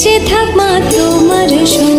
বেঁচে থাক মা তোমার শুন